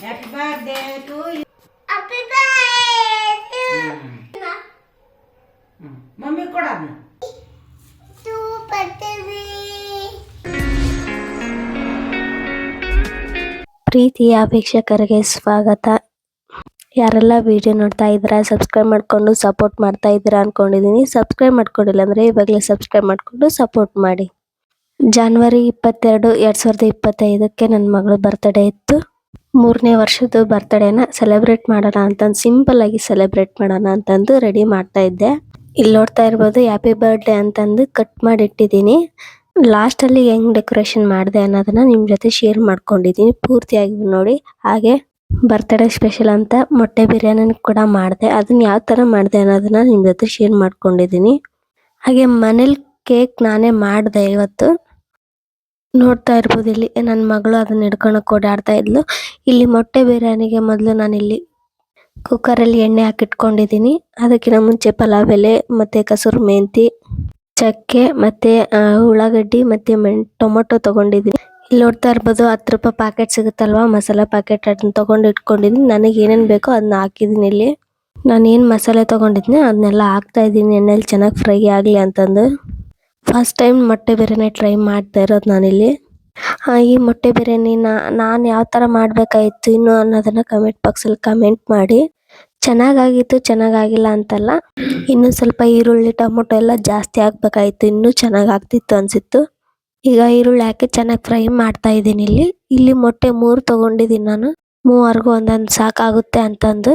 Happy birthday to you mummy ಕೊಡ ಅದನ್ನ. ಪ್ರೀತಿಯ ವೀಕ್ಷಕರಿಗೆ ಸ್ವಾಗತ. ಯಾರೆಲ್ಲ ವಿಡಿಯೋ ನೋಡ್ತಾ ಇದ್ದೀರಾ ಸಬ್ಸ್ಕ್ರೈಬ್ ಮಾಡ್ಕೊಂಡು ಸಪೋರ್ಟ್ ಮಾಡ್ತಾ ಇದ್ದೀರಾ ಅನ್ಕೊಂಡಿದ್ದೀನಿ. ಸಬ್ಸ್ಕ್ರೈಬ್ ಮಾಡ್ಕೊಂಡಿಲ್ಲ ಅಂದರೆ ಇವಾಗಲೇ ಸಬ್ಸ್ಕ್ರೈಬ್ ಮಾಡಿಕೊಂಡು ಸಪೋರ್ಟ್ ಮಾಡಿ. ಜಾನ್ವರಿ ಇಪ್ಪತ್ತೆರಡು, ಎರಡು ಸಾವಿರದ ಇಪ್ಪತ್ತೈದಕ್ಕೆ ನನ್ನ ಮಗಳು ಬರ್ತಡೇ ಇತ್ತು. ಮೂರನೇ ವರ್ಷದ ಬರ್ತಡೇನ ಸೆಲೆಬ್ರೇಟ್ ಮಾಡೋಣ ಅಂತಂದು ಸಿಂಪಲ್ ಆಗಿ ಸೆಲೆಬ್ರೇಟ್ ಮಾಡೋಣ ಅಂತಂದು ರೆಡಿ ಮಾಡ್ತಾ ಇದ್ದೆ. ಇಲ್ಲಿ ನೋಡ್ತಾ ಇರ್ಬೋದು ಹ್ಯಾಪಿ ಬರ್ತ್ಡೇ ಅಂತಂದು ಕಟ್ ಮಾಡಿಟ್ಟಿದ್ದೀನಿ ಲಾಸ್ಟಲ್ಲಿ ಹೆಂಗೆ ಡೆಕೋರೇಷನ್ ಮಾಡಿದೆ ಅನ್ನೋದನ್ನ ನಿಮ್ಮ ಜೊತೆ ಶೇರ್ ಮಾಡ್ಕೊಂಡಿದ್ದೀನಿ, ಪೂರ್ತಿಯಾಗಿ ನೋಡಿ. ಹಾಗೆ ಬರ್ತ್ಡೇ ಸ್ಪೆಷಲ್ ಅಂತ ಮೊಟ್ಟೆ ಬಿರಿಯಾನಿ ಕೂಡ ಮಾಡಿದೆ. ಅದನ್ನ ಯಾವ ಥರ ಮಾಡಿದೆ ಅನ್ನೋದನ್ನ ನಿಮ್ಮ ಜೊತೆ ಶೇರ್ ಮಾಡ್ಕೊಂಡಿದ್ದೀನಿ. ಹಾಗೆ ಮನೇಲಿ ಕೇಕ್ ನಾನೇ ಮಾಡಿದೆ ಇವತ್ತು. ನೋಡ್ತಾ ಇರ್ಬೋದು. ಇಲ್ಲಿ ನನ್ನ ಮಗಳು ಅದನ್ನ ಹಿಡ್ಕೊಳಕ್ ಓಡಾಡ್ತಾ ಇದ್ಲು. ಇಲ್ಲಿ ಮೊಟ್ಟೆ ಬಿರಿಯಾನಿಗೆ ಮೊದಲು ನಾನು ಇಲ್ಲಿ ಕುಕ್ಕರ್ ಅಲ್ಲಿ ಎಣ್ಣೆ ಹಾಕಿಟ್ಕೊಂಡಿದ್ದೀನಿ ಅದಕ್ಕಿಂತ ಮುಂಚೆ ಪಲಾವ್ ಎಲೆ, ಮತ್ತೆ ಕಸೂರು ಮೆಂತಿ, ಚಕ್ಕೆ, ಮತ್ತೆ ಉಳ್ಳಾಗಡ್ಡಿ, ಮತ್ತೆ ಮೆಣ್, ಟೊಮೊಟೊ ತಗೊಂಡಿದ್ದೀನಿ ಇಲ್ಲಿ ನೋಡ್ತಾ ಇರ್ಬೋದು ಹತ್ತು ರೂಪಾಯಿ ಪ್ಯಾಕೆಟ್ ಸಿಗುತ್ತಲ್ವಾ? ಮಸಾಲ ಪ್ಯಾಕೆಟ್ ಅದನ್ನ ತಗೊಂಡು ಇಟ್ಕೊಂಡಿದ್ದೀನಿ ನನಗೆ ಏನೇನು ಬೇಕೋ ಅದನ್ನ ಹಾಕಿದ್ದೀನಿ ಇಲ್ಲಿ. ನಾನು ಏನು ಮಸಾಲೆ ತೊಗೊಂಡಿದ್ದೀನಿ ಅದನ್ನೆಲ್ಲ ಹಾಕ್ತಾ ಇದ್ದೀನಿ ಎಣ್ಣೆಲಿ ಚೆನ್ನಾಗಿ ಫ್ರೈ ಆಗಲಿ ಅಂತಂದು. ಫಸ್ಟ್ ಟೈಮ್ ಮೊಟ್ಟೆ ಬಿರಿಯಾನಿ ಟ್ರೈ ಮಾಡ್ತಾ ಇರೋದು ನಾನಿಲ್ಲಿ. ಈ ಮೊಟ್ಟೆ ಬಿರಿಯಾನಿನ ನಾನು ಯಾವ ಥರ ಮಾಡಬೇಕಾಗಿತ್ತು ಇನ್ನು ಅನ್ನೋದನ್ನ ಕಮೆಂಟ್ ಬಾಕ್ಸಲ್ಲಿ ಕಮೆಂಟ್ ಮಾಡಿ. ಚೆನ್ನಾಗಾಗಿತ್ತು, ಚೆನ್ನಾಗಾಗಿಲ್ಲ ಅಂತಲ್ಲ. ಇನ್ನು ಸ್ವಲ್ಪ ಈರುಳ್ಳಿ, ಟೊಮೊಟೊ ಎಲ್ಲ ಜಾಸ್ತಿ ಹಾಕ್ಬೇಕಾಗಿತ್ತು ಇನ್ನೂ ಚೆನ್ನಾಗಿ ಆಗ್ತಿತ್ತು ಅನ್ಸಿತ್ತು. ಈಗ ಈರುಳ್ಳಿ ಹಾಕಿ ಚೆನ್ನಾಗಿ ಫ್ರೈ ಮಾಡ್ತಾ ಇದ್ದೀನಿ ಇಲ್ಲಿ. ಇಲ್ಲಿ ಮೊಟ್ಟೆ ಮೂರು ತೊಗೊಂಡಿದ್ದೀನಿ ನಾನು. ಮೂವರೆಗೂ ಒಂದೊಂದು ಸಾಕಾಗುತ್ತೆ ಅಂತಂದು.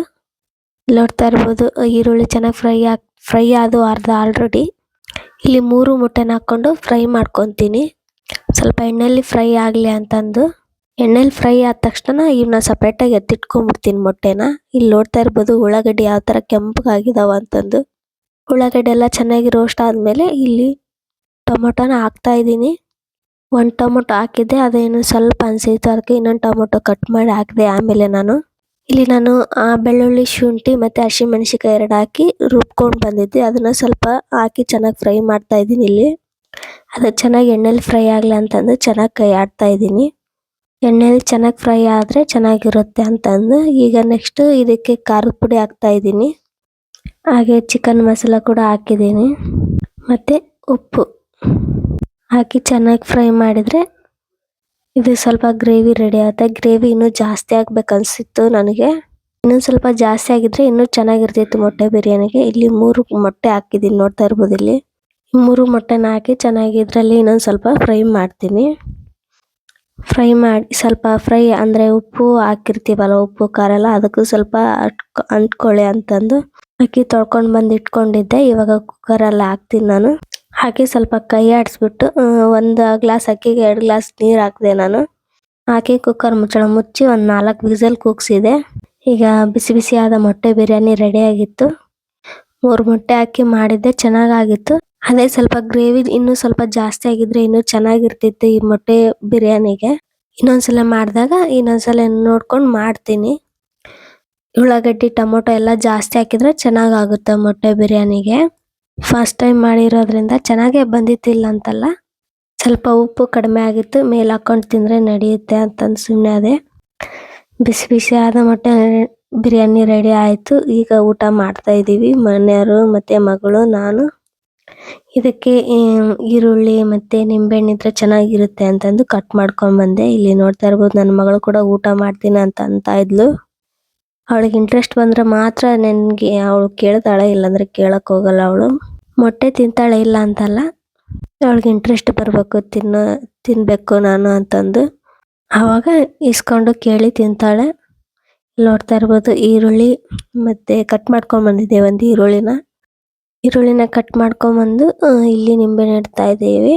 ನೋಡ್ತಾ ಇರ್ಬೋದು, ಈರುಳ್ಳಿ ಚೆನ್ನಾಗಿ ಫ್ರೈ ಆಗಿ ಫ್ರೈ ಆದು ಅರ್ಧ ಆಲ್ರೆಡಿ ಇಲ್ಲಿ ಮೂರು ಮೊಟ್ಟೆನ ಹಾಕ್ಕೊಂಡು ಫ್ರೈ ಮಾಡ್ಕೊತೀನಿ. ಸ್ವಲ್ಪ ಎಣ್ಣೆಲಿ ಫ್ರೈ ಆಗಲಿ ಅಂತಂದು. ಎಣ್ಣೆಲಿ ಫ್ರೈ ಆದ ತಕ್ಷಣ ಇವನ್ನ ಸಪ್ರೇಟಾಗಿ ಎತ್ತಿಟ್ಕೊಂಡ್ಬಿಡ್ತೀನಿ ಮೊಟ್ಟೆನ. ಇಲ್ಲಿ ನೋಡ್ತಾ ಇರ್ಬೋದು ಉಳ್ಳಾಗಡ್ಡಿ ಯಾವ ಥರ ಕೆಂಪಗಾಗಿದಾವ ಅಂತಂದು. ಉಳ್ಳಾಗಡ್ಡೆ ಎಲ್ಲ ಚೆನ್ನಾಗಿ ರೋಸ್ಟ್ ಆದಮೇಲೆ ಇಲ್ಲಿ ಟೊಮೊಟೊನ ಹಾಕ್ತಾ ಇದ್ದೀನಿ. ಒಂದು ಟೊಮೊಟೊ ಹಾಕಿದ್ದೆ, ಅದೇನು ಸ್ವಲ್ಪ ಅನಿಸಿತ್ತು ಅದಕ್ಕೆ ಇನ್ನೊಂದು ಟೊಮೊಟೊ ಕಟ್ ಮಾಡಿ ಹಾಕಿದೆ ಆಮೇಲೆ ನಾನು. ಇಲ್ಲಿ ನಾನು ಆ ಬೆಳ್ಳುಳ್ಳಿ, ಶುಂಠಿ ಮತ್ತು ಹಸಿಮೆಣಸಿಕಾಯಿ ಎರಡು ಹಾಕಿ ರುಬ್ಕೊಂಡು ಬಂದಿದ್ದೆ. ಅದನ್ನು ಸ್ವಲ್ಪ ಹಾಕಿ ಚೆನ್ನಾಗಿ ಫ್ರೈ ಮಾಡ್ತಾ ಇದ್ದೀನಿ ಇಲ್ಲಿ. ಅದು ಚೆನ್ನಾಗಿ ಎಣ್ಣೆಲಿ ಫ್ರೈ ಆಗಲಿ ಅಂತಂದು ಚೆನ್ನಾಗಿ ಕೈ ಆಡ್ತಾ ಇದ್ದೀನಿ. ಎಣ್ಣೆಲಿ ಚೆನ್ನಾಗಿ ಫ್ರೈ ಆದರೆ ಚೆನ್ನಾಗಿರುತ್ತೆ ಅಂತಂದು ಈಗ ನೆಕ್ಸ್ಟ್ ಇದಕ್ಕೆ ಖಾರದ ಪುಡಿ ಹಾಕ್ತಾ ಇದ್ದೀನಿ. ಹಾಗೆ ಚಿಕನ್ ಮಸಾಲ ಕೂಡ ಹಾಕಿದ್ದೀನಿ. ಮತ್ತು ಉಪ್ಪು ಹಾಕಿ ಚೆನ್ನಾಗಿ ಫ್ರೈ ಮಾಡಿದರೆ ಇದು ಸ್ವಲ್ಪ ಗ್ರೇವಿ ರೆಡಿ ಆಗುತ್ತೆ. ಗ್ರೇವಿ ಇನ್ನೂ ಜಾಸ್ತಿ ಆಗ್ಬೇಕು ಅನ್ಸಿತ್ತು ನನಗೆ. ಇನ್ನೊಂದು ಸ್ವಲ್ಪ ಜಾಸ್ತಿ ಆಗಿದ್ರೆ ಇನ್ನೂ ಚೆನ್ನಾಗಿರ್ತಿತ್ತು ಮೊಟ್ಟೆ ಬಿರಿಯಾನಿಗೆ. ಇಲ್ಲಿ ಮೂರು ಮೊಟ್ಟೆ ಹಾಕಿದ್ದೀನಿ ನೋಡ್ತಾ ಇರ್ಬೋದು ಇಲ್ಲಿ. ಮೂರು ಮೊಟ್ಟೆನ ಹಾಕಿ ಚೆನ್ನಾಗಿ ಇದರಲ್ಲಿ ಇನ್ನೊಂದು ಸ್ವಲ್ಪ ಫ್ರೈ ಮಾಡ್ತೀನಿ. ಫ್ರೈ ಮಾಡಿ, ಸ್ವಲ್ಪ ಫ್ರೈ ಅಂದರೆ ಉಪ್ಪು ಹಾಕಿರ್ತೀವಲ್ಲ, ಉಪ್ಪು, ಖಾರ ಎಲ್ಲ ಅದಕ್ಕೂ ಸ್ವಲ್ಪ ಅಟ್ಕೊ, ಅಂಟ್ಕೊಳ್ಳಿ ಅಂತಂದು. ಅಕ್ಕಿ ತೊಳ್ಕೊಂಡು ಬಂದು ಇಟ್ಕೊಂಡಿದ್ದೆ ಇವಾಗ ಕುಕ್ಕರಲ್ಲಿ ಹಾಕ್ತೀನಿ ನಾನು. ಹಾಕಿ ಸ್ವಲ್ಪ ಕೈ ಆಡಿಸ್ಬಿಟ್ಟು ಒಂದು ಗ್ಲಾಸ್ ಅಕ್ಕಿಗೆ ಎರಡು ಗ್ಲಾಸ್ ನೀರು ಹಾಕಿದೆ ನಾನು. ಹಾಕಿ ಕುಕ್ಕರ್ ಮುಚ್ಚಳ ಮುಚ್ಚಿ ಒಂದು ನಾಲ್ಕು ವಿಸಲ್ ಕೂಗಿಸಿದೆ. ಈಗ ಬಿಸಿ ಬಿಸಿಯಾದ ಮೊಟ್ಟೆ ಬಿರಿಯಾನಿ ರೆಡಿ ಆಗಿತ್ತು. ಮೂರು ಮೊಟ್ಟೆ ಹಾಕಿ ಮಾಡಿದ್ದೆ, ಚೆನ್ನಾಗಾಗಿತ್ತು. ಅದೇ ಸ್ವಲ್ಪ ಗ್ರೇವಿ ಇನ್ನೂ ಸ್ವಲ್ಪ ಜಾಸ್ತಿ ಆಗಿದ್ರೆ ಇನ್ನೂ ಚೆನ್ನಾಗಿರ್ತಿತ್ತು ಈ ಮೊಟ್ಟೆ ಬಿರಿಯಾನಿಗೆ. ಇನ್ನೊಂದ್ಸಲ ಮಾಡಿದಾಗ ಇನ್ನೊಂದ್ಸಲ ನೋಡ್ಕೊಂಡು ಮಾಡ್ತೀನಿ. ಉಳ್ಳಾಗಡ್ಡಿ, ಟೊಮೊಟೊ ಎಲ್ಲ ಜಾಸ್ತಿ ಹಾಕಿದ್ರೆ ಚೆನ್ನಾಗಾಗುತ್ತೆ ಮೊಟ್ಟೆ ಬಿರಿಯಾನಿಗೆ. ಫಸ್ಟ್ ಟೈಮ್ ಮಾಡಿರೋದ್ರಿಂದ ಚೆನ್ನಾಗೇ ಬಂದಿತ್ತಿಲ್ಲ ಅಂತಲ್ಲ. ಸ್ವಲ್ಪ ಉಪ್ಪು ಕಡಿಮೆ ಆಗಿತ್ತು, ಮೇಲೆ ಹಾಕೊಂಡು ತಿಂದರೆ ನಡೆಯುತ್ತೆ ಅಂತಂದು ಸುಮ್ಮನೆ ಅದೇ. ಬಿಸಿ ಬಿಸಿ ಆದ ಮೊಟ್ಟೆ ಬಿರಿಯಾನಿ ರೆಡಿ ಆಯಿತು. ಈಗ ಊಟ ಮಾಡ್ತಾ ಇದ್ದೀವಿ ಮನೆಯವರು ಮತ್ತು ಮಗಳು, ನಾನು. ಇದಕ್ಕೆ ಈರುಳ್ಳಿ ಮತ್ತು ನಿಂಬೆಹಣ್ಣು ಇದ್ರೆ ಚೆನ್ನಾಗಿರುತ್ತೆ ಅಂತಂದು ಕಟ್ ಮಾಡ್ಕೊಂಡ್ಬಂದೆ ಇಲ್ಲಿ ನೋಡ್ತಾ ಇರ್ಬೋದು, ನನ್ನ ಮಗಳು ಕೂಡ ಊಟ ಮಾಡ್ತೀನಿ ಅಂತ ಅಂತ ಇದ್ಲು. ಅವಳಿಗೆ ಇಂಟ್ರೆಸ್ಟ್ ಬಂದ್ರೆ ಮಾತ್ರ ನನಗೆ ಅವಳು ಕೇಳ್ತಾಳೆ, ಇಲ್ಲಾಂದ್ರೆ ಕೇಳಕ್ಕೆ ಹೋಗಲ್ಲ ಅವಳು. ಮೊಟ್ಟೆ ತಿಂತಾಳೆ, ಇಲ್ಲ ಅಂತಲ್ಲ, ಅವಳಿಗೆ ಇಂಟ್ರೆಸ್ಟ್ ಬರಬೇಕು, ತಿನ್ನೋ ತಿನ್ನಬೇಕು ನಾನು ಅಂತಂದು. ಆವಾಗ ಇಸ್ಕೊಂಡು ಕೇಳಿ ತಿಂತಾಳೆ. ನೋಡ್ತಾ ಇರ್ಬೋದು, ಈರುಳ್ಳಿ ಮತ್ತೆ ಕಟ್ ಮಾಡ್ಕೊಂಡ್ ಬಂದಿದ್ದೆ ಒಂದು ಈರುಳ್ಳಿನ. ಈರುಳ್ಳಿನ ಕಟ್ ಮಾಡ್ಕೊಂಬಂದು ಇಲ್ಲಿ ನಿಂಬೆ ನೆಡ್ತಾ ಇದ್ದೀವಿ.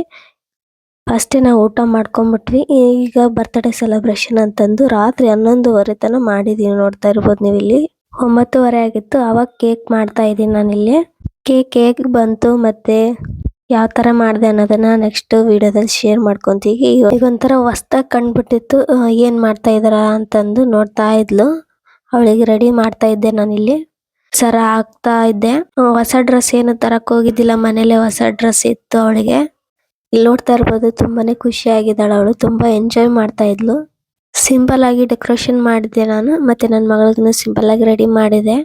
ಫಸ್ಟೇ ನಾವು ಊಟ ಮಾಡ್ಕೊಂಬಿಟ್ವಿ. ಈಗ ಬರ್ತ್ಡೇ ಸೆಲೆಬ್ರೇಷನ್ ಅಂತಂದು ರಾತ್ರಿ ಹನ್ನೊಂದುವರೆ ತನಕ ಮಾಡಿದೀವಿ ನೋಡ್ತಾ ಇರ್ಬೋದು ನೀವು ಇಲ್ಲಿ. ಒಂಬತ್ತುವರೆ ಆಗಿತ್ತು ಅವಾಗ ಕೇಕ್ ಮಾಡ್ತಾ ಇದ್ದೀನಿ ನಾನಿಲ್ಲಿ. ಕೇಕ್ ಕೇಕ್ ಬಂತು ಮತ್ತೆ ಯಾವ ಥರ ಮಾಡಿದೆ ಅನ್ನೋದನ್ನ ನೆಕ್ಸ್ಟ್ ವಿಡಿಯೋದಲ್ಲಿ ಶೇರ್ ಮಾಡ್ಕೊತೀವಿ. ಈಗ ಒಂಥರ ಹೊಸ್ದಾಗಿ ಕಂಡುಬಿಟ್ಟಿತ್ತು ಏನ್ ಮಾಡ್ತಾ ಇದ್ದಾರ ಅಂತಂದು ನೋಡ್ತಾ ಇದ್ಲು. ಅವಳಿಗೆ ರೆಡಿ ಮಾಡ್ತಾ ಇದ್ದೆ ನಾನಿಲ್ಲಿ. ಸರ ಆಗ್ತಾ ಇದ್ದೆ. ಹೊಸ ಡ್ರೆಸ್ ಏನು ತರಕ್ ಹೋಗಿದ್ದಿಲ್ಲ, ಮನೇಲೆ ಹೊಸ ಡ್ರೆಸ್ ಇತ್ತು ಅವಳಿಗೆ. ಇಲ್ಲಿ ನೋಡ್ತಾ ಇರ್ಬೋದು ತುಂಬಾನೇ ಖುಷಿಯಾಗಿದ್ದಾಳೆ ಅವಳು, ತುಂಬಾ ಎಂಜಾಯ್ ಮಾಡ್ತಾ ಇದ್ಲು. ಸಿಂಪಲ್ ಆಗಿ ಡೆಕೋರೇಷನ್ ಮಾಡಿದ್ದೆ ನಾನು, ಮತ್ತೆ ನನ್ನ ಮಗಳಿಗೂ ಸಿಂಪಲ್ ಆಗಿ ರೆಡಿ ಮಾಡಿದೆ.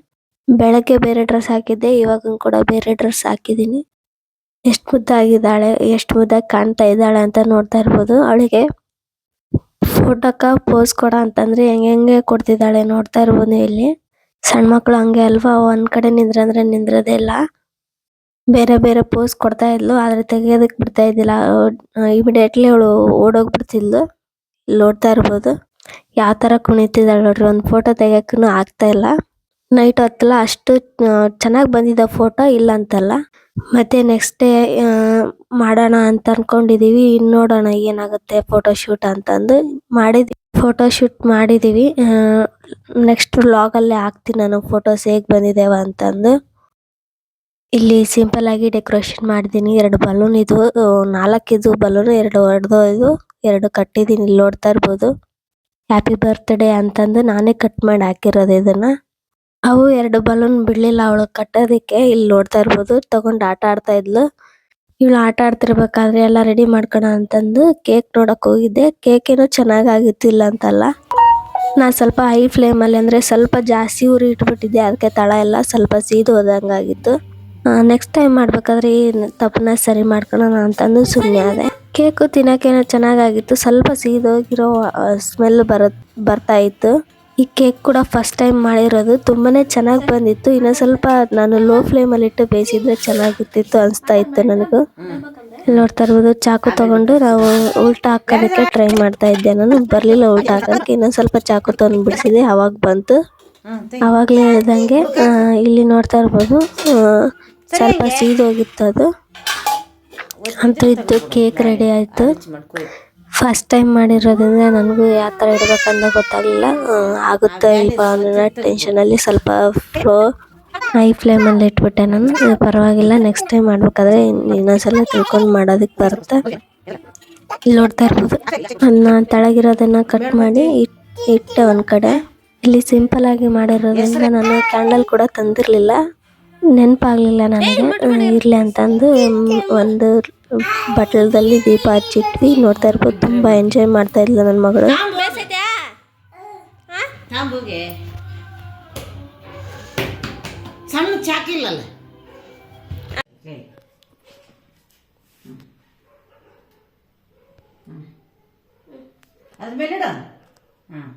ಬೆಳಗ್ಗೆ ಬೇರೆ ಡ್ರೆಸ್ ಹಾಕಿದ್ದೆ ಇವಾಗ ಕೂಡ ಬೇರೆ ಡ್ರೆಸ್ ಹಾಕಿದೀನಿ ಎಷ್ಟು ಮುದ್ದಾಗಿದ್ದಾಳೆ, ಎಷ್ಟು ಮುದ್ದಾಗಿ ಕಾಣ್ತಾ ಇದ್ದಾಳೆ ಅಂತ ನೋಡ್ತಾ ಇರ್ಬೋದು. ಅವಳಿಗೆ ಫೋಟೋಕ ಪೋಸ್ ಕೊಡ ಅಂತಂದ್ರೆ ಹೆಂಗೆ ಹೆಂಗೆ ಕೊಡ್ತಿದ್ದಾಳೆ ನೋಡ್ತಾ ಇರ್ಬೋದು ನೀವು ಇಲ್ಲಿ. ಸಣ್ಣ ಮಕ್ಕಳು ಹಂಗೆ ಅಲ್ವಾ, ಒಂದ್ ಕಡೆ ನಿಂದ್ರಂದ್ರೆ ನಿಂದ್ರದೇ ಇಲ್ಲ. ಬೇರೆ ಬೇರೆ ಪೋಸ್ ಕೊಡ್ತಾ ಇದ್ಲು, ಆದ್ರೆ ತೆಗಿಯೋದಕ್ಕೆ ಬಿಡ್ತಾ ಇದ್ದಿಲ್ಲ. ಇಮಿಡಿಯೇಟ್ಲಿ ಅವಳು ಓಡೋಗ್ಬಿಡ್ತಿದ್ಲು. ಇಲ್ಲಿ ನೋಡ್ತಾ ಇರ್ಬೋದು. ಯಾವ ತರ ಕುಣಿತಿದ್ದಾಳೆ ನೋಡ್ರಿ, ಒಂದು ಫೋಟೋ ತೆಗಿಯಕ್ಕೂ ಆಗ್ತಾ ಇಲ್ಲ. ನೈಟ್ ಹೊತ್ತಲ್ಲ ಅಷ್ಟು ಚೆನ್ನಾಗಿ ಬಂದಿದ್ದ ಫೋಟೋ ಇಲ್ಲ ಅಂತಲ್ಲ. ಮತ್ತೆ ನೆಕ್ಸ್ಟ್ ಡೇ ಮಾಡೋಣ ಅಂತ ಅನ್ಕೊಂಡಿದೀವಿ. ಇನ್ ನೋಡೋಣ ಏನಾಗುತ್ತೆ ಫೋಟೋ ಶೂಟ್ ಅಂತಂದು ಮಾಡಿದ್ವಿ. ಫೋಟೋ ಶೂಟ್ ಮಾಡಿದೀವಿ. ನೆಕ್ಸ್ಟ್ ವ್ಲಾಗ್ ಹಾಕ್ತೀನಿ ನಾನು ಫೋಟೋಸ್ ಹೇಗ್ ಬಂದಿದ್ದೇವ ಅಂತಂದು. ಇಲ್ಲಿ ಸಿಂಪಲ್ ಆಗಿ ಡೆಕೋರೇಷನ್ ಮಾಡಿದೀನಿ ಎರಡು ಬಲೂನ್ ಇದು ನಾಲ್ಕಿದು ಬಲೂನ್ ಎರಡು ಹೊಡೆದೋಯ್ದು ಎರಡು ಕಟ್ಟಿದೀನಿ ಇಲ್ಲಿ ನೋಡ್ತಾ ಇರ್ಬೋದು. ಹ್ಯಾಪಿ ಬರ್ತ್ಡೇ ಅಂತಂದು ನಾನೇ ಕಟ್ ಮಾಡಿ ಹಾಕಿರೋದು ಇದನ್ನ. ಅವು ಎರಡು ಬಲೂನ್ ಬಿಡಲಿಲ್ಲ ಅವಳು ಕಟ್ಟೋದಕ್ಕೆ. ಇಲ್ಲಿ ನೋಡ್ತಾ ಇರ್ಬೋದು. ತಗೊಂಡ್ ಆಟ ಆಡ್ತಾ ಇದ್ಲು. ಇವಳು ಆಟ ಆಡ್ತಿರ್ಬೇಕಾದ್ರೆ ಎಲ್ಲ ರೆಡಿ ಮಾಡ್ಕೋಣ ಅಂತಂದು ಕೇಕ್ ನೋಡಕ್ ಹೋಗಿದ್ದೆ. ಕೇಕ್ ಏನೋ ಚೆನ್ನಾಗಾಗಿತ್ತು ಇಲ್ಲ ಅಂತಲ್ಲ. ನಾ ಸ್ವಲ್ಪ ಹೈ ಫ್ಲೇಮ್ ಅಲ್ಲಿ ಅಂದ್ರೆ ಸ್ವಲ್ಪ ಜಾಸ್ತಿ ಉರಿ ಇಟ್ಬಿಟ್ಟಿದ್ದೆ. ಅದಕ್ಕೆ ತಳ ಎಲ್ಲ ಸ್ವಲ್ಪ ಸೀದು ಹೋದಂಗಾಗಿತ್ತು. ನೆಕ್ಸ್ಟ್ ಟೈಮ್ ಮಾಡ್ಬೇಕಾದ್ರೆ ಈ ತಪ್ಪನ್ನ ಸರಿ ಮಾಡ್ಕೊಳ್ಳೋಣ ಅಂತಂದು ಸುಮ್ಮನೆ ಆದೆ. ಕೇಕು ತಿನ್ನೋಕ್ಕೇನೋ ಚೆನ್ನಾಗಾಗಿತ್ತು. ಸ್ವಲ್ಪ ಸೀದೋಗಿರೋ ಸ್ಮೆಲ್ ಬರ ಬರ್ತಾ ಇತ್ತು. ಈ ಕೇಕ್ ಕೂಡ ಫಸ್ಟ್ ಟೈಮ್ ಮಾಡಿರೋದು. ತುಂಬಾ ಚೆನ್ನಾಗಿ ಬಂದಿತ್ತು. ಇನ್ನು ಸ್ವಲ್ಪ ನಾನು ಲೋ ಫ್ಲೇಮಲ್ಲಿಟ್ಟು ಬೇಯಿಸಿದ್ರೆ ಚೆನ್ನಾಗಿರ್ತಿತ್ತು ಅನಿಸ್ತಾ ಇತ್ತು ನನಗೂ. ಇಲ್ಲಿ ನೋಡ್ತಾ ಇರ್ಬೋದು ಚಾಕು ತಗೊಂಡು ನಾವು ಉಲ್ಟಾ ಹಾಕೋದಕ್ಕೆ ಟ್ರೈ ಮಾಡ್ತಾ ಇದ್ದೆ. ನಾನು ಬರಲಿಲ್ಲ ಉಲ್ಟಾ ಹಾಕೋದಕ್ಕೆ. ಇನ್ನೊಂದು ಸ್ವಲ್ಪ ಚಾಕು ತಗೊಂಡು ಬಿಡಿಸಿದೆ. ಅವಾಗ ಬಂತು. ಆವಾಗಲೇ ಹೇಳ್ದಂಗೆ ಇಲ್ಲಿ ನೋಡ್ತಾ ಇರ್ಬೋದು ಸ್ವಲ್ಪ ಸೀದೋಗಿತ್ತು ಅದು. ಅಂತೂ ಇದ್ದು ಕೇಕ್ ರೆಡಿ ಆಯಿತು. ಫಸ್ಟ್ ಟೈಮ್ ಮಾಡಿರೋದ್ರಿಂದ ನನಗೂ ಯಾವ ಥರ ಇಡ್ಬೇಕಂತ ಗೊತ್ತಾಗಲಿಲ್ಲ. ಆಗುತ್ತೆ ಇಲ್ವಾ ಅನ್ನೋ ಟೆನ್ಷನ್ ಅಲ್ಲಿ ಸ್ವಲ್ಪ ಫ್ಲೋ ಹೈ ಫ್ಲೇಮಲ್ಲಿ ಇಟ್ಬಿಟ್ಟೆ ನಾನು. ಪರವಾಗಿಲ್ಲ ನೆಕ್ಸ್ಟ್ ಟೈಮ್ ಮಾಡಬೇಕಾದ್ರೆ ಇನ್- ಇನ್ನೊಂದ್ಸಲ ತಿಳ್ಕೊಂಡು ಮಾಡೋದಕ್ಕೆ ಬರುತ್ತೆ. ಇಲ್ಲಿ ನೋಡ್ತಾ ಇರ್ಬೋದು. ಅನ್ನ ತಳಗಿರೋದನ್ನು ಕಟ್ ಮಾಡಿ ಇಟ್ಟು ಇಟ್ಟೆ ಒಂದು ಕಡೆ. ಇಲ್ಲಿ ಸಿಂಪಲ್ ಆಗಿ ಮಾಡಿರೋದ್ರಿಂದ ನಾನು ಕ್ಯಾಂಡಲ್ ಕೂಡ ತಂದಿರ್ಲಿಲ್ಲ. ನೆನಪಾಗ್ಲಿಲ್ಲ ನನಗೆ. ಇರಲಿ ಇರ್ಲಿ ಅಂತಂದು ಒಂದು ಬಟ್ಲದಲ್ಲಿ ದೀಪ ಹಚ್ಚಿಟ್ವಿ. ನೋಡ್ತಾ ಇರ್ಬೋದು ತುಂಬ ಎಂಜಾಯ್ ಮಾಡ್ತಾ ಇದ್ಲು ನನ್ನ ಮಗಳು. ಸಣ್ಣ ಚಾಕಿಲ್ಲಲ್ಲ ಹಾಂ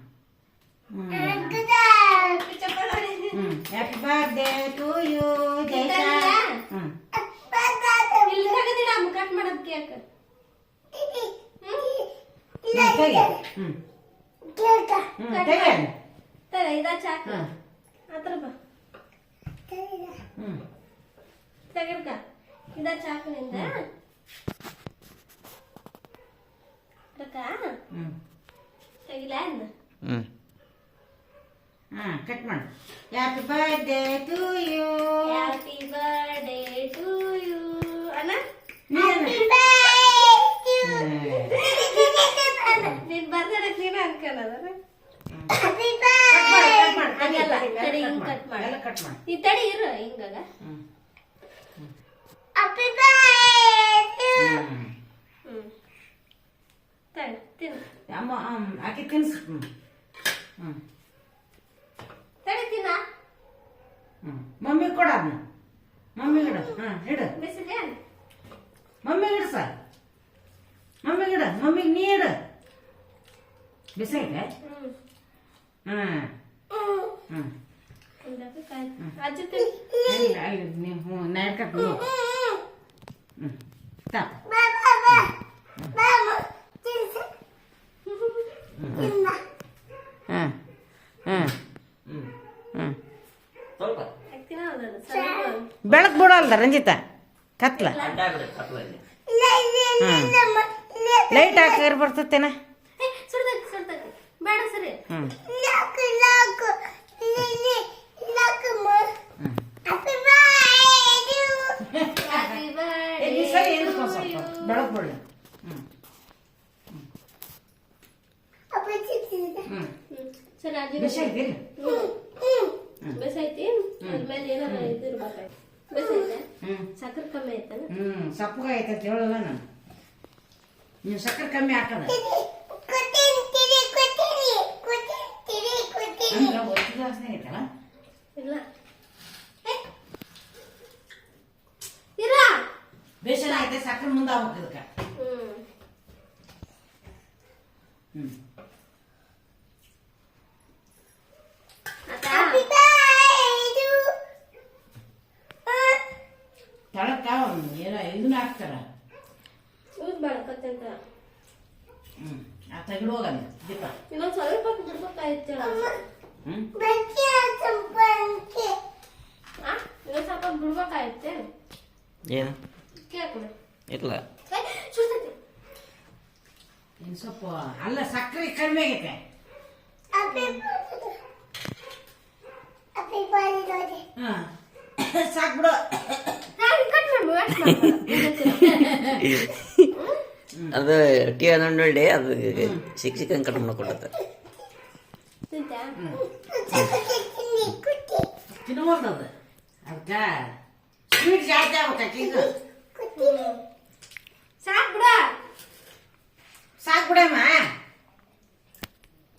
ಹ್ಯಾಪಿ ಬರ್ತ್ಡೇ ಟು ಯು ಜೈಸ ಹ್ಞೂ ತೆಗಿ ಹ್ಞೂ ಇದ ಚಾಕು. ಹಾಂ ಹ್ಞೂ ಹ್ಞೂ ಹಾಂ ಕಟ್ ಮಾಡು. ಹ್ಯಾಪಿ ಬರ್ಡೇ ಟು ಯು ಎಲ್ಲ ಕಟ್ ಮಾಡು. ಈ ಅಣ್ಣ ಇರು ಹಿಂಗಾಗ ಹ್ಞೂ ಹ್ಞೂ ಹ್ಮ್. ತಡಿ ತಿನ್ನು. ಅಮ್ಮ ಅಮ್, ಆಕೆ ತಿನ್ಸು. ಹ್ಞೂ ಹ್ಞೂ ತಡಿ ತಿನ್ನ ಹ್ಞೂ ಮಮ್ಮಿ ಕೊಡ ಅದನ್ನ ಮಮ್ಮಿ ಗಿಡ. ಹಾಂ, ಇಡು. ಮಮ್ಮಿ ಗಿಡ ಸರ್ ಮಮ್ಮಿ ಗಿಡ ಮಮ್ಮಿಗೆ ನೀ ಇಡು. ಬಿಸೈತೆ ಹ್ಮ್. ಹಾಂ ಹ್ಞೂ ನೀವು ಹ್ಞೂ ನಾ ಇಟ್ಕೊಂಡು ಹ್ಞೂ ತಾಪ ಹಾಂ ಹಾಂ ಹ್ಞೂ ಹ್ಞೂ ಸ್ವಲ್ಪ ಹಾಕ್ತೀನ ಹೌದಲ್ಲ ಬಿಡೋಲ್ದ ರಂಜಿತ? ಕತ್ಲ? ಲೈಟ್ ಹಾಕಿರ್ ಬರ್ತತೇನ? ಬೇಡ ಸರಿ ಅಜ್ಜಿ ಬಿಸೈತಿ ಬೇಸೈತಿ ಅದ್ಮೇಲೆ ಏನಾರ ಸಕ್ಕರೆ ಕಮ್ಮಿ ಆಯ್ತಲ್ಲ? ಹ್ಞೂ ಸಪ್ಪಗ ಐತೈತಿ ಹೇಳಲ್ಲ ನಾನು. ನೀವು ಸಕ್ಕರೆ ಕಮ್ಮಿ ಹಾಕದ ಇಲ್ಲ. ಇಲ್ಲ ಬೇಸನ ಐತೆ ಸಕ್ಕರೆ ಮುಂದೆ ಹ್ಮ್. ಹ್ಮ್ ಹ್ಮ್ ತಳಕ್ಕ ಏನ ಇದನ್ನ ಹಾಕ್ತಾರ ಯೂಸ್ ಮಾಡ್ಕೊತಂತ ಹ್ಮ್ ಆ ತಗಡು ಹೋಗಲ್ಲ ದೀಪ ಇನ್ನೊಂದ್ ಸ್ವಲ್ಪ ಹೊತ್ತು ಬಿಡ್ಬೇಕಾಯ್ತು ಹ್ಮ್ ಆ ಹೊತ್ತು ಬಿಡ್ಬೇಕಾಯ್ತೆ ಏನು? ಕೇಳ್ಕೊಡು. ಇಲ್ಲ. ಸುಡ್ತೈತಿ ಇನ್ ಸ್ವಲ್ಪ ಅಲ್ಲ ಸಕ್ಕರೆ ಕಡಿಮೆ ಆಗೈತೆ. ಹಾ. ಸಾಕ್ ಬಿಡು. ನಾನು ಕಟ್ ಮಾಡ್ಬೋ ಅದು ಟಿ ನೋಡಿ ಅದು ಸಿಕ್ಕ ಸಿಕ್ಕಂಗೆ ಕಟ್ ಮಾಡ್ಕೊಡತ್ತೆ ತಿಂತ್ಯಾ? ತಿನ್ಬೋದು ಅದು ಅದಕ್ಕ ಸ್ವೀಟ್ ಜಾಸ್ತಿ ಆಗ್ಬೇಕು ಈಗ ಸಾಕ್ ಬಿಡ ಸಾಕ್ ಬಿಡಮ್ಮ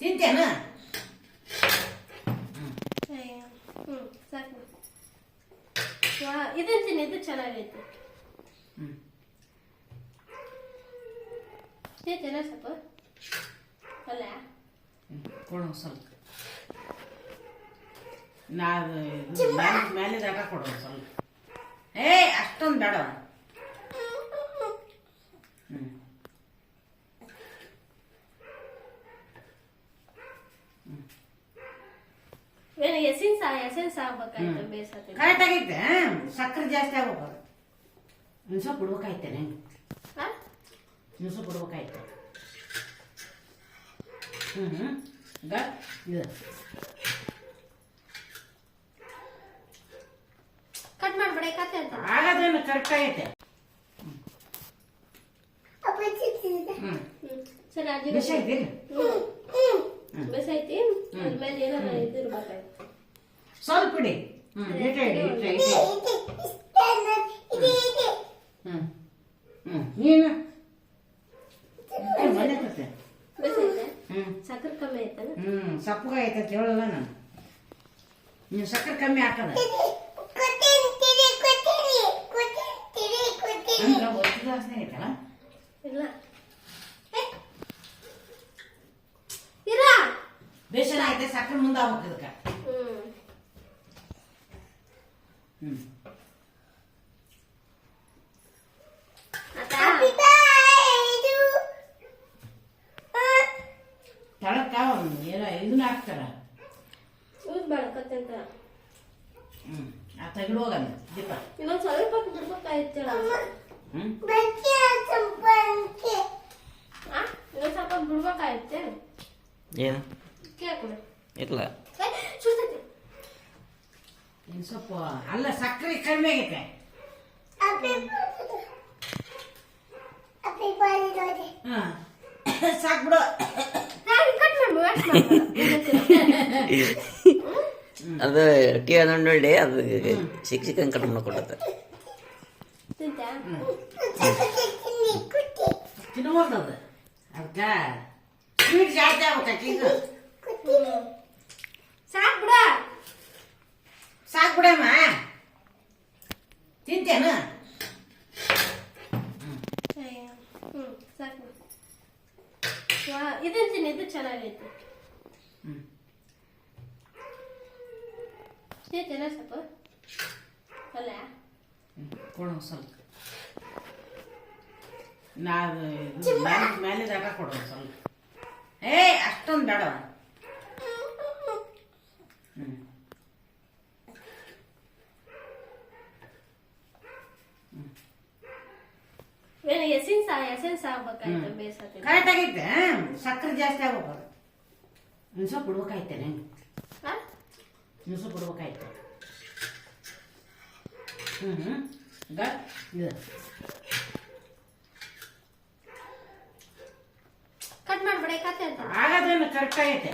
ತಿಂತೇನು? ಹ್ಮ್ ಸಾಕು. ವಾ ಇದನ್ ತಿನ್ನಿ ಇದು ಚೆನ್ನಾಗೈತೆ. ಹ್ಮ್. ತಿಂತೇನ ಸ್ವಲ್ಪ? ಅಲ್ಲ? ಹ್ಮ್, ಕೊಡು ಒಂದ್ ಸ್ವಲ್ಪ. ನಾ ಅದು ಇದು ಮೇಲೆ ಮೇಲೆ ಕೊಡು ಸ್ವಲ್ಪ. ಏ ಅಷ್ಟೊಂದು ಬೇಡ. ಎಸೆನ್ಸ್ ಎಸೆನ್ಸ್ ಆಗ್ಬೇಕಾಯ್ತು ಬೇಸತ್ತೆ. ಕರೆಕ್ಟ್ ಆಗೈತೆ ಸಕ್ಕರೆ ಜಾಸ್ತಿ ಆಗ್ಬೇಕು ಸ್ವಲ್ಪ ಬಿಡ್ಬೇಕಾಯ್ತೇನೆ ಸ್ವಲ್ಪ ಬಿಡ್ಬೇಕಾಯ್ತು ಹ್ಞೂ ಇದು ಕಟ್ ಮಾಡ್ಬೇಡ ಕತೆ ಅಂತ ಆಗೋದೇನು ಕರೆಕ್ಟ್ ಆಗೈತೆ ಹ್ಞೂ ಹ್ಮ್. ಸರಿ ಅಜ್ಜಿ ಬಿಸಿ ಐತಿಲ್ಲ ಬೇಸೈತಿ ಅದ್ಮೇಲೆ ಏನಾರ ಇದು ಇರ್ಬೇಕಾಯ್ತು ಸ್ವಲ್ಪ ಇಡಿ ಹ್ಞೂ ಇಟ್ಟೆ ಇಡಿ ಇಟ್ಟೆ ಇಟ್ಟೆ ಹ್ಞೂ ಹ್ಞೂ ನೀನು ಮನೆ ಸಕ್ಕರೆ ಕಮ್ಮಿ ಐತಲ್ಲ ಹ್ಮ್. ಸಪ್ಪಗ ಐತ ಅಂತ ಹೇಳಲ್ಲ ನಾನು. ನೀವು ಸಕ್ಕರೆ ಕಮ್ಮಿ ಹಾಕದ? ಗ್ಲಾಸ್ನೇ ಐತಲ್ಲ ಇಲ್ಲ. ಇಲ್ಲ ಬೇಸನ ಐತೆ ಸಕ್ಕರೆ ಮುಂದೆ ಆಗ್ಬೇಕು ಇದಕ್ಕೆ. ಹ್ಮ್. ಹ್ಞೂ ಆತ ತಳಕ್ಕ ಏನ ಇದನ್ನ ಹಾಕ್ತಾರ. ಯೂಸ್ ಮಾಡ್ಕೊತಂತ ಹ್ಞೂ ಆ ತಗಡು ಹೋಗಲ್ಲ ದೀಪ. ಇನ್ನೊಂದ್ ಸ್ವಲ್ಪ ಹೊತ್ತು ಸ್ವಲ್ಪ ಏನು? ಇಲ್ಲ. ಸುಡ್ತೈತಿ ಇನ್ನು ಸ್ವಲ್ಪ ಅಲ್ಲ ಸಕ್ಕರೆ ಕಡಿಮೆ ಆಗೈತೆ. ಹಾಂ. ಸಾಕ್ ಬಿಡು. ನಾನು ಕಟ್ ಮಾಡ್ಬೋ ಅದು ಟಿ ನೋಡಿ ಅದು ಸಿಕ್ಕ ಸಿಕ್ಕಂಗೆ ಕಟ್ ಮಾಡ್ಕೊಡತ್ತೆ. ತಿಂತ್ಯಾ ತಿನ್ಬೋದು ಅದು ಅದಕ್ಕೆ ಸ್ವೀಟ್ ಜಾಸ್ತಿ ಆಗ್ಬೇಕು ಈಗ ಸಾಕ್ ಬಿಡ ಸಾಕ್ ಬಿಡಮ್ಮ ತಿಂತೇನು ಹ್ಮ್ ಸಾಕು. ವಾ ಇದನ್ ತಿನ್ನಿ ಇದು ಚೆನ್ನಾಗೈತೆ. ತಿಂತೇನ ಸ್ವಲ್ಪ. ಅಲ್ಲ? ಕೊಡು ಸ್ವಲ್ಪ. ನಾ ಮೇಲೆ ಜಾಗ ಕೊಡು ಸ್ವಲ್ಪ. ಏ ಅಷ್ಟೊಂದು ಬೇಡ. ಹ್ಞೂ ಎಸೆನ್ಸ್ ಎಸೆನ್ಸ್ ಆಗ್ಬೇಕಾಯ್ತು ಬೇಸತ್ತೆ? ಕರೆಕ್ಟ್ ಆಗೈತೆ ಸಕ್ಕರೆ ಜಾಸ್ತಿ ಆಗ್ಬೇಕು ಸ್ವಲ್ಪ ಬಿಡ್ಬೇಕಾಯ್ತೇನೆ ಸ್ವಲ್ಪ ಬಿಡ್ಬೇಕಾಯ್ತು ಹ್ಞೂ ಹ್ಞೂ ಈಗ ಕಟ್ ಅಂತ. ಆಗೋದೇನು ಕರೆಕ್ಟ್ ಆಗೈತೆ.